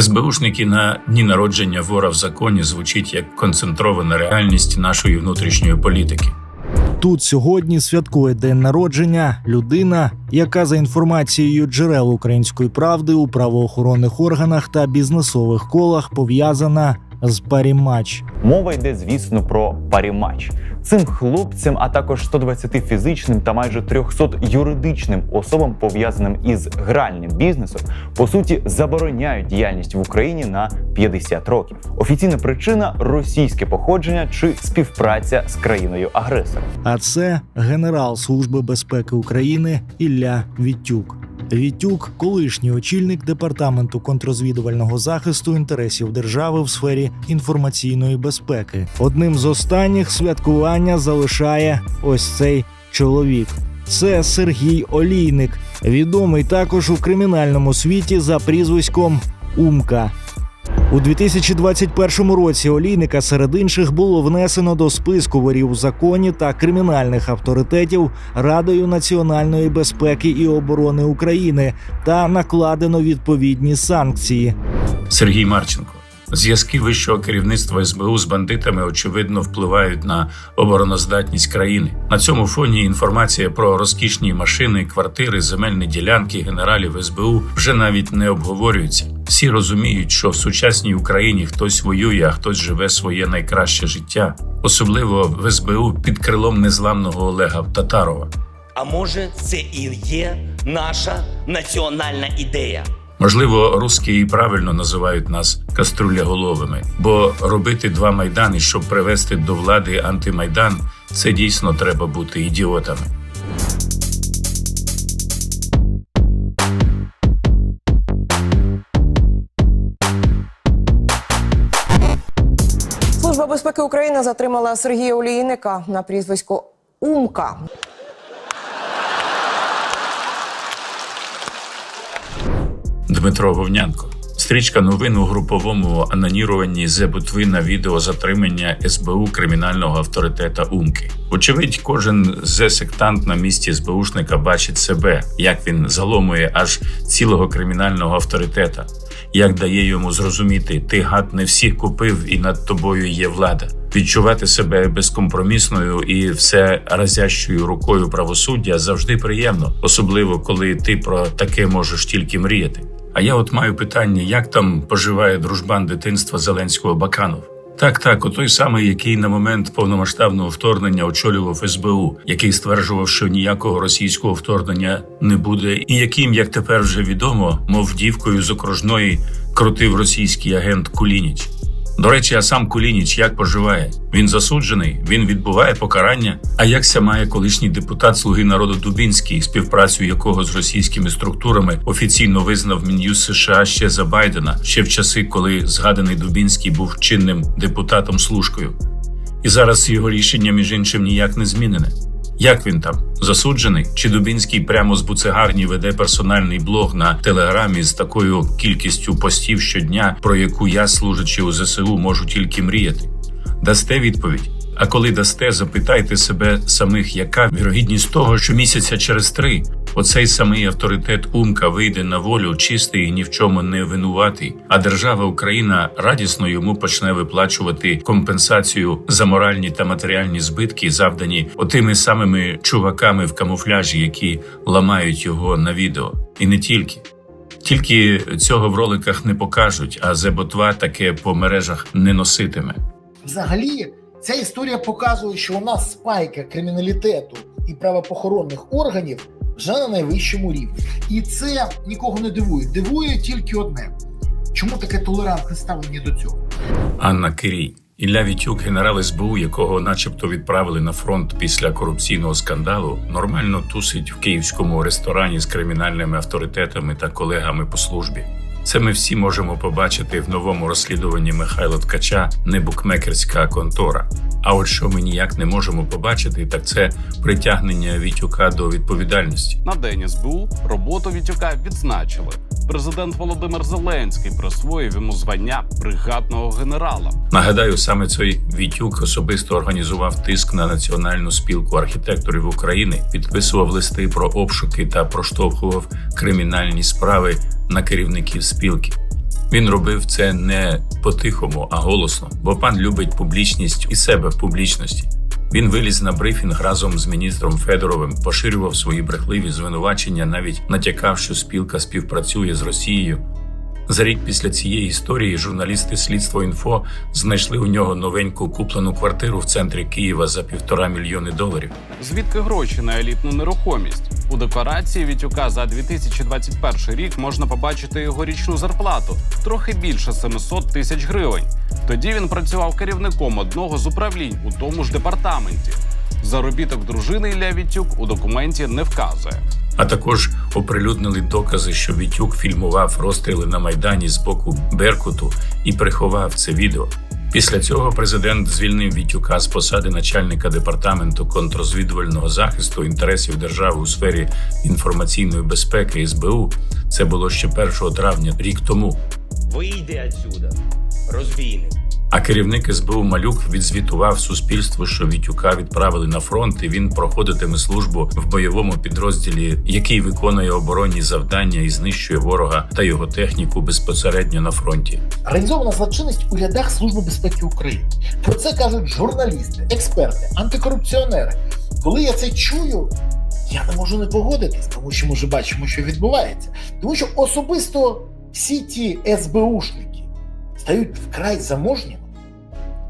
СБУшники на дні народження вора в законі звучить як концентрована реальність нашої внутрішньої політики. Тут сьогодні святкує день народження людина, яка за інформацією джерел української правди у правоохоронних органах та бізнесових колах пов'язана з Парімач. Мова йде, звісно, про парімач. Цим хлопцям, а також 120 фізичним та майже 300 юридичним особам, пов'язаним із гральним бізнесом, по суті, забороняють діяльність в Україні на 50 років. Офіційна причина російське походження чи співпраця з країною агресором. А це генерал Служби безпеки України Ілля Вітюк. Вітюк, колишній очільник департаменту контрозвідувального захисту інтересів держави в сфері інформаційної безпеки. Одним з останніх святкування залишає ось цей чоловік. Це Сергій Олійник, відомий також у кримінальному світі за прізвиськом Умка. У 2021 році олійника серед інших було внесено до списку ворів у законі та кримінальних авторитетів Радою національної безпеки і оборони України та накладено відповідні санкції. Сергій Марченко. Зв'язки вищого керівництва СБУ з бандитами очевидно впливають на обороноздатність країни. На цьому фоні інформація про розкішні машини, квартири, земельні ділянки генералів СБУ вже навіть не обговорюється. Всі розуміють, що в сучасній Україні хтось воює, а хтось живе своє найкраще життя, особливо в СБУ під крилом незламного Олега Татарова. А може, це і є наша національна ідея? Можливо, русські і правильно називають нас кастрюляголовими, бо робити два майдани, щоб привести до влади антимайдан, це дійсно треба бути ідіотами. Безпеки України затримала Сергія Олійника на прізвисько Умка. Дмитро Вовнянко. Стрічка новин у груповому аноніруванні Зебутви на відео затримання СБУ кримінального авторитета Умки. Очевидь, кожен зе-сектант на місці СБУшника бачить себе, як він заломує аж цілого кримінального авторитета, як дає йому зрозуміти, ти гад не всіх купив, і над тобою є влада. Відчувати себе безкомпромісною і все разящою рукою правосуддя завжди приємно, особливо коли ти про таке можеш тільки мріяти. А я от маю питання, як там поживає дружбан дитинства Зеленського Баканов? Так, так, той самий, який на момент повномасштабного вторгнення очолював СБУ, який стверджував, що ніякого російського вторгнення не буде, і яким, як тепер вже відомо, мов дівкою з окружної крутив російський агент Кулініч. До речі, а сам Кулініч як поживає? Він засуджений, він відбуває покарання. А якся має колишній депутат Слуги народу Дубінський, співпрацю якого з російськими структурами офіційно визнав Мін'юз США ще за Байдена, ще в часи, коли згаданий Дубінський був чинним депутатом служкою. І зараз його рішення, між іншим, ніяк не змінене. Як він там засуджений? Чи Дубінський прямо з буцегарні веде персональний блог на телеграмі з такою кількістю постів щодня, про яку я, служачи у ЗСУ, можу тільки мріяти? Дасте відповідь. А коли дасте, запитайте себе самих, яка вірогідність того, що місяця через три оцей самий авторитет Умка вийде на волю чистий і ні в чому не винуватий, а держава Україна радісно йому почне виплачувати компенсацію за моральні та матеріальні збитки, завдані отими самими чуваками в камуфляжі, які ламають його на відео, і не тільки. Тільки цього в роликах не покажуть, а Зеботва таке по мережах не носитиме. Взагалі, ця історія показує, що у нас спайка криміналітету і правопохоронних органів вже на найвищому рівні. І це нікого не дивує. Дивує тільки одне: чому таке толерантне ставлення до цього? Анна Кирій. Ілля Вітюк, генерал СБУ, якого начебто відправили на фронт після корупційного скандалу, нормально тусить в київському ресторані з кримінальними авторитетами та колегами по службі. Це ми всі можемо побачити в новому розслідуванні Михайла Ткача не букмекерська контора. А от що ми ніяк не можемо побачити, так це притягнення Вітюка до відповідальності. На день СБУ роботу Вітюка відзначили. Президент Володимир Зеленський присвоїв йому звання бригадного генерала. Нагадаю, саме цей Вітюк особисто організував тиск на національну спілку архітекторів України, підписував листи про обшуки та проштовхував кримінальні справи на керівників спілки. Він робив це не по-тихому, а голосно, бо пан любить публічність і себе в публічності. Він виліз на брифінг разом з міністром Федоровим, поширював свої брехливі звинувачення, навіть натякав, що спілка співпрацює з Росією. За рік після цієї історії журналісти Слідство інфо знайшли у нього новеньку куплену квартиру в центрі Києва за півтора мільйони доларів. Звідки гроші на елітну нерухомість? У декларації Вітюка за 2021 рік можна побачити його річну зарплату трохи більше 700 тисяч гривень. Тоді він працював керівником одного з управлінь у тому ж департаменті. Заробіток дружини Ілля Вітюк у документі не вказує. А також оприлюднили докази, що Вітюк фільмував розстріли на майдані з боку Беркуту і приховав це відео. Після цього президент звільнив Вітюка з посади начальника департаменту контррозвідувального захисту інтересів держави у сфері інформаційної безпеки СБУ. Це було ще 1 травня, рік тому. Вийди отсюда, розбійник. А керівник СБУ Малюк відзвітував суспільству, що Вітюка відправили на фронт, і він проходитиме службу в бойовому підрозділі, який виконує оборонні завдання і знищує ворога та його техніку безпосередньо на фронті. Організована злочинність у рядах Служби безпеки України. Про це кажуть журналісти, експерти, антикорупціонери. Коли я це чую, я не можу не погодитись, тому що ми вже бачимо, що відбувається. Тому що особисто всі ті СБУшники стають вкрай заможніми,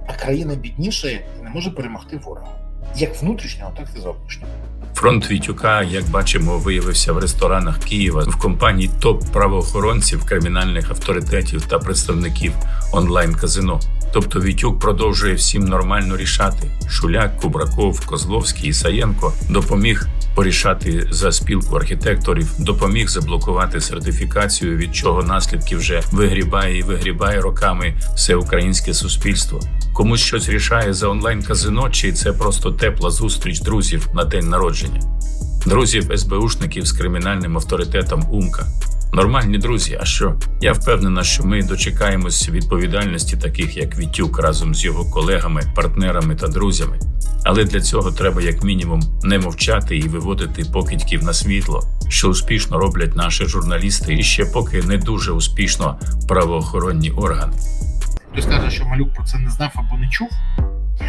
а країна бідніша не може перемогти ворога. Як внутрішнього, так і зовнішнього. Фронт Вітюка, як бачимо, виявився в ресторанах Києва в компанії топ правоохоронців, кримінальних авторитетів та представників онлайн казино. Тобто Вітюк продовжує всім нормально рішати. Шуляк, Кубраков, Козловський, Ісаєнко допоміг порішати за спілку архітекторів, допоміг заблокувати сертифікацію, від чого наслідки вже вигрібає і вигрібає роками все українське суспільство. Комусь щось рішає за онлайн казино, чи це просто тепла зустріч друзів на день народження. Друзів СБУшників з кримінальним авторитетом Умка. Нормальні друзі, а що? Я впевнена, що ми дочекаємось відповідальності таких, як Вітюк, разом з його колегами, партнерами та друзями. Але для цього треба, як мінімум, не мовчати і виводити покидьків на світло, що успішно роблять наші журналісти, і ще поки не дуже успішно правоохоронні органи. Хтось каже, що малюк про це не знав або не чув.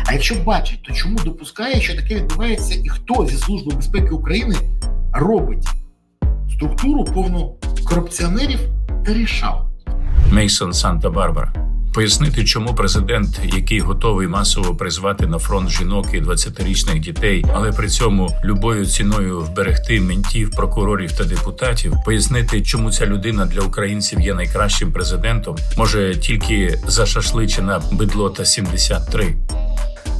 А якщо бачить, то чому допускає, що таке відбувається, і хто зі Служби безпеки України робить структуру повну корупціонерів та рішав? Мейсон Санта-Барбара. Пояснити, чому президент, який готовий масово призвати на фронт жінок і 20-річних дітей, але при цьому любою ціною вберегти ментів, прокурорів та депутатів, пояснити, чому ця людина для українців є найкращим президентом, може тільки зашашличена бидлота 73.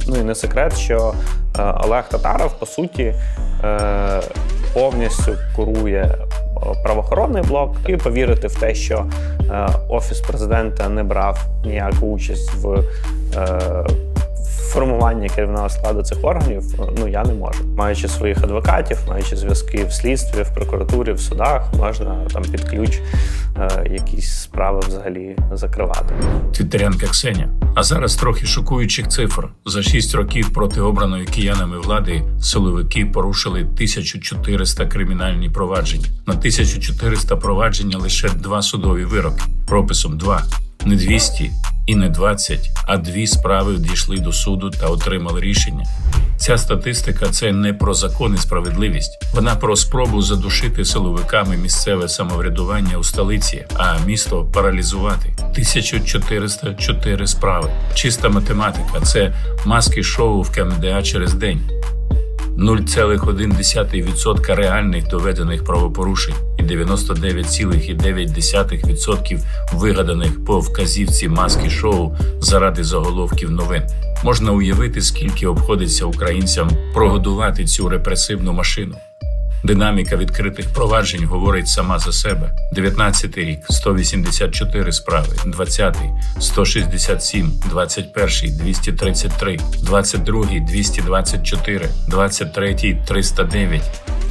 Ну і не секрет, що е, Олег Татаров по суті е, повністю курує е, правоохоронний блок, і повірити в те, що офіс президента не брав ніяку участь в е, формуванні керівного складу цих органів, ну я не можу. Маючи своїх адвокатів, маючи зв'язки в слідстві, в прокуратурі, в судах, можна там під ключ е, якісь справи взагалі закривати. Твіттерянка Ксеня. А зараз трохи шокуючих цифр. За 6 років проти обраної киянами влади силовики порушили 1400 кримінальні провадження. На 1400 провадження лише два судові вироки. Прописом 2. Не 200 і не 20, а дві справи дійшли до суду та отримали рішення. Ця статистика це не про закон і справедливість. Вона про спробу задушити силовиками місцеве самоврядування у столиці, а місто паралізувати. 1404 справи. Чиста математика це маски шоу в КМДА через день. 0,1% реальних доведених правопорушень і 99,9% вигаданих по вказівці маски шоу заради заголовків новин. Можна уявити, скільки обходиться українцям прогодувати цю репресивну машину. Динаміка відкритих проваджень говорить сама за себе. 19 рік 184 справи, 20 167, 21 233, 22 224, 23 309.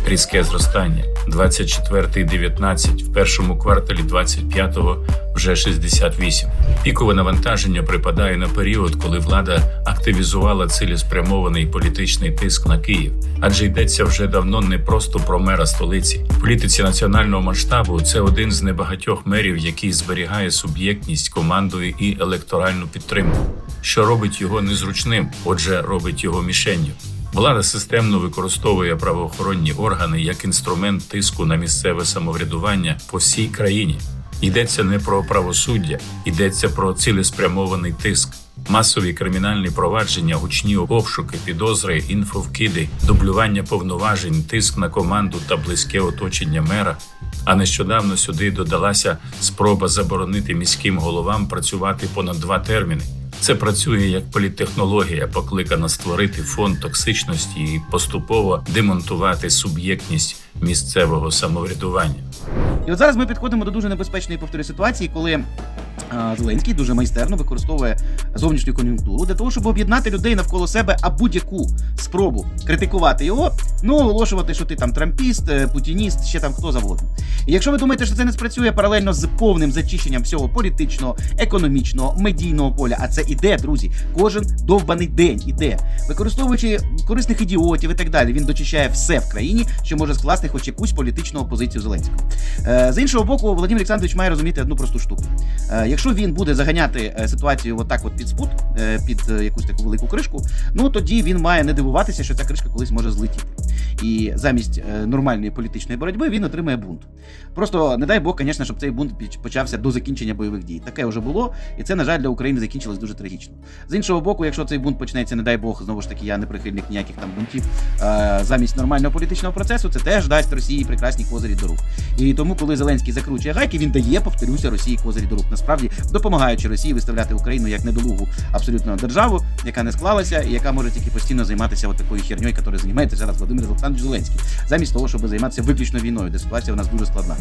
Різке зростання. 24 19, в першому кварталі 25-го вже 68. Пікове навантаження припадає на період, коли влада активізувала цілеспрямований політичний тиск на Київ, адже йдеться вже давно не просто про мера столиці. В політиці національного масштабу це один з небагатьох мерів, який зберігає суб'єктність командою і електоральну підтримку, що робить його незручним, отже, робить його мішенню. Влада системно використовує правоохоронні органи як інструмент тиску на місцеве самоврядування по всій країні. Йдеться не про правосуддя, йдеться про цілеспрямований тиск, масові кримінальні провадження, гучні обшуки, підозри, інфовкиди, дублювання повноважень, тиск на команду та близьке оточення мера. А нещодавно сюди додалася спроба заборонити міським головам працювати понад два терміни. Це працює як політтехнологія, покликана створити фон токсичності і поступово демонтувати суб'єктність місцевого самоврядування. І от зараз ми підходимо до дуже небезпечної повтори ситуації, коли Зеленський дуже майстерно використовує зовнішню кон'юнктуру для того, щоб об'єднати людей навколо себе, а будь-яку спробу критикувати його, ну оголошувати, що ти там трампіст, е, путініст, ще там хто завгодно. І якщо ви думаєте, що це не спрацює паралельно з повним зачищенням всього політичного, економічного, медійного поля, а це іде, друзі, кожен довбаний день іде, використовуючи корисних ідіотів і так далі, він дочищає все в країні, що може скласти хоч якусь політичну опозицію Зеленського. Е, З іншого боку, Володимир Олександрович має розуміти одну просту штуку. Е, Якщо він буде заганяти е, ситуацію отак от під спут, е, під е, якусь таку велику кришку, ну тоді він має не дивуватися, що ця кришка колись може злетіти. І замість е, нормальної політичної боротьби він отримає бунт. Просто не дай Бог, звісно, щоб цей бунт почався до закінчення бойових дій. Таке вже було, і це, на жаль, для України закінчилось дуже трагічно. З іншого боку, якщо цей бунт почнеться, не дай Бог, знову ж таки, я не прихильник ніяких там бунтів. е, Замість нормального політичного процесу, це теж дасть Росії прекрасні козирі до рук. І тому, коли Зеленський закручує гайки, він дає, повторюся, Росії козирі до рук. Насправді допомагаючи Росії виставляти Україну як недолугу абсолютно державу, яка не склалася і яка може тільки постійно займатися от такою херньою, якою займається зараз Володимир Олександрович Зеленський, замість того, щоб займатися виключно війною, де ситуація у нас дуже складна.